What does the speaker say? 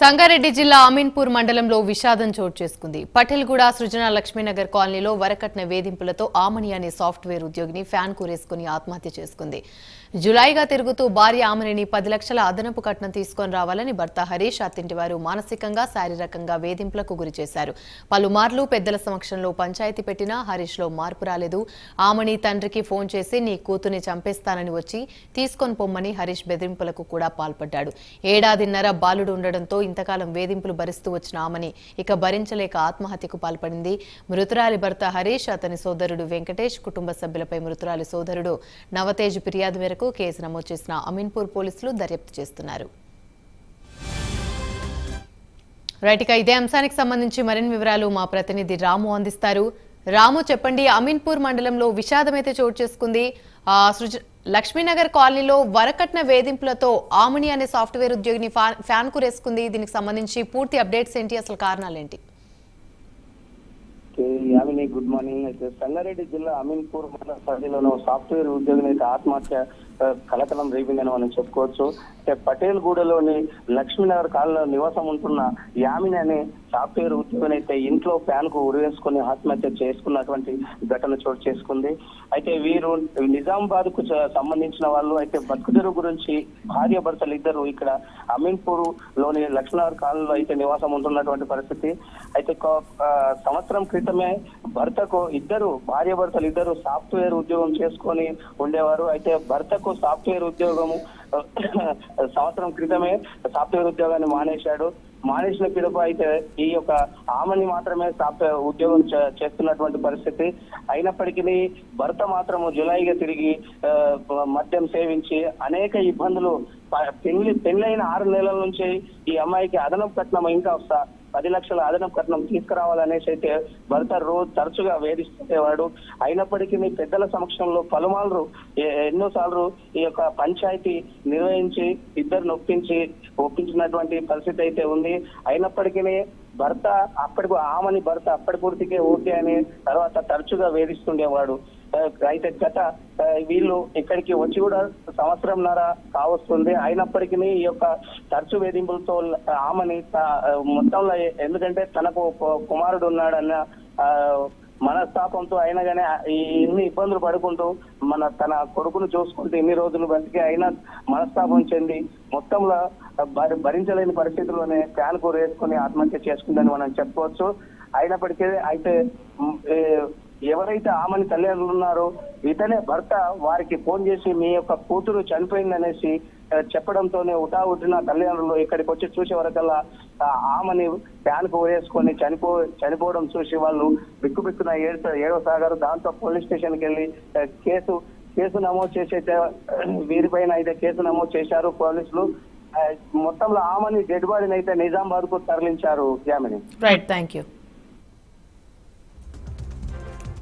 సంగారెడ్డి జిల్లా అమీన్పూర్ మండలంలో విషాదం చోటు చేసుకుంది. పటేల్గూడ సృజన లక్ష్మీనగర్ కాలనీలో వరకట్న వేధింపులతో ఆమని అనే సాఫ్ట్వేర్ ఉద్యోగిని ఫ్యాన్ కూరేసుకుని ఆత్మహత్య చేసుకుంది. జులైగా తిరుగుతూ భార్య ఆమెని పది లక్షల అదనపు కట్నం తీసుకొని రావాలని భర్త హరీష్ అత్తింటి వారు మానసికంగా శారీరకంగా వేధింపులకు గురి చేశారు. పలుమార్లు పెద్దల సమక్షంలో పంచాయతీ పెట్టినా హరీష్లో మార్పు రాలేదు. ఆమెని తండ్రికి ఫోన్ చేసి నీ కూతుని చంపేస్తానని వచ్చి తీసుకొని పొమ్మని హరీష్ బెదిరింపులకు కూడా పాల్పడ్డాడు. ఏడాదిన్నర బాలుడు ఉండడంతో ఇంతకాలం వేధింపులు భరిస్తూ వచ్చిన ఆమెని ఇక భరించలేక ఆత్మహత్యకు పాల్పడింది. మృతురాలి భర్త హరీష్ అతని సోదరుడు వెంకటేష్ కుటుంబ సభ్యులపై మృతురాలి సోదరుడు నవతేజ్ ఫిర్యాదు మేరకు కేసు నమోదు చేసిన అమీన్పూర్ పోలీసులు దర్యాప్తు చేస్తున్నారు. రైట్గా ఇదే అంశానికి సంబంధించి మరిన్ని వివరాలు మా ప్రతినిధి రాము అందిస్తారు. రాము చెప్పండి అమీన్పూర్ మండలంలో విషాదమైతే చోటు చేసుకుంది. ఆ, సృజ లక్ష్మీనగర్ కాలనీలో వరకట్న వేధింపులతో ఆమని అనే సాఫ్ట్వేర్ ఉద్యోగిని ఫ్యాన్ కురేసుకుంది. దీనికి సంబంధించి పూర్తి అప్డేట్స్ ఏంటి? అసలు కారణాలేంటి? Yamini good morning. అయితే సంగారెడ్డి జిల్లా అమీన్పూర్ మండల పరిధిలోనూ సాఫ్ట్వేర్ ఉద్యోగిని అయితే ఆత్మహత్య కలకలం రేపిందని మనం చెప్పుకోవచ్చు. అయితే పటేల్ గూడలోని లక్ష్మీనగర్ కాలంలో నివాసం ఉంటున్న యామిని అనే సాఫ్ట్వేర్ ఉద్యోగిని అయితే ఇంట్లో ఫ్యాన్కు ఉరివేసుకుని ఆత్మహత్య చేసుకున్నటువంటి ఘటన చోటు చేసుకుంది. అయితే వీరు నిజామాబాద్కు సంబంధించిన వాళ్ళు అయితే బతుకుదెరువు గురించి భార్య భర్తలు ఇద్దరు ఇక్కడ అమీన్పూర్లోని లక్ష్మీనగర్ కాలంలో అయితే నివాసం ఉంటున్నటువంటి పరిస్థితి. అయితే సంవత్సరం క్రితమే భర్తకు ఇద్దరు భార్య భర్తలు ఇద్దరు సాఫ్ట్వేర్ ఉద్యోగం చేసుకొని ఉండేవారు. అయితే భర్తకు సాఫ్ట్వేర్ ఉద్యోగము సంవత్సరం క్రితమే సాఫ్ట్వేర్ ఉద్యోగాన్ని మానేశాడు. మానేసిన పిలుపు అయితే ఈ యొక్క ఆమెని మాత్రమే ఉద్యోగం చేస్తున్నటువంటి పరిస్థితి. అయినప్పటికీ భర్త మాత్రము జులైగా తిరిగి మద్యం సేవించి అనేక ఇబ్బందులు పెళ్ళి పెళ్ళైన ఆరు నెలల నుంచి ఈ అమ్మాయికి అదనపు కట్నం ఇంకా వస్తా పది లక్షల అదనపు కట్నం తీసుకురావాలనేసి అయితే భర్త రోజు తరచుగా వేధిస్తుండేవాడు. అయినప్పటికీ పెద్దల సమక్షంలో పలుమార్లు ఎన్నోసార్లు ఈ యొక్క పంచాయతీ నిర్వహించి ఇద్దరు నొప్పించి ఒప్పించినటువంటి పరిస్థితి అయితే ఉంది. అయినప్పటికీ భర్త అప్పటి ఆమని భర్త అప్పటి పూర్తికే ఓకే అని తర్వాత తరచుగా వేధిస్తుండేవాడు. అయితే గత వీళ్ళు ఇక్కడికి వచ్చి కూడా సంవత్సరంన్నర కావస్తుంది. అయినప్పటికీ ఈ యొక్క తరచు వేధింపులతో ఆమెని త- మొత్తంలో ఎందుకంటే తనకు కుమారుడు ఉన్నాడన్న ఆ, మనస్తాపంతో అయినా కానీ ఇన్ని ఇబ్బందులు పడుకుంటూ మన తన కొడుకును చూసుకుంటూ ఇన్ని రోజులు బతికి అయినా మనస్తాపం చెంది మొత్తంలో భరి- భరించలేని పరిస్థితుల్లోనే ఫ్యాన్ కూర వేసుకుని ఆత్మహత్య చేసుకుందని మనం చెప్పుకోవచ్చు. అయినప్పటికీ అయితే ఎవరైతే ఆమెని తల్లిదండ్రులు ఉన్నారో ఇతనే భర్త వారికి ఫోన్ చేసి మీ యొక్క కూతురు చనిపోయిందనేసి చెప్పడంతోనే ఉటా ఉట్టిన తల్లిదండ్రులు ఇక్కడికి వచ్చి చూసే వరకల్లా ఆమెని ఫ్యాన్కు వేసుకొని చనిపో చనిపోవడం చూసి వాళ్ళు బిక్కు బిక్కున ఏడు ఏడవసాగారు దాంతో పోలీస్ స్టేషన్కి వెళ్ళి కేసు కేసు నమోదు చేసైతే వీరిపైన అయితే కేసు నమోదు చేశారు పోలీసులు. మొత్తంలో ఆమెని డెడ్ బాడీని అయితే నిజామాబాద్కు తరలించారు జామిని రైట్ థ్యాంక్ యూ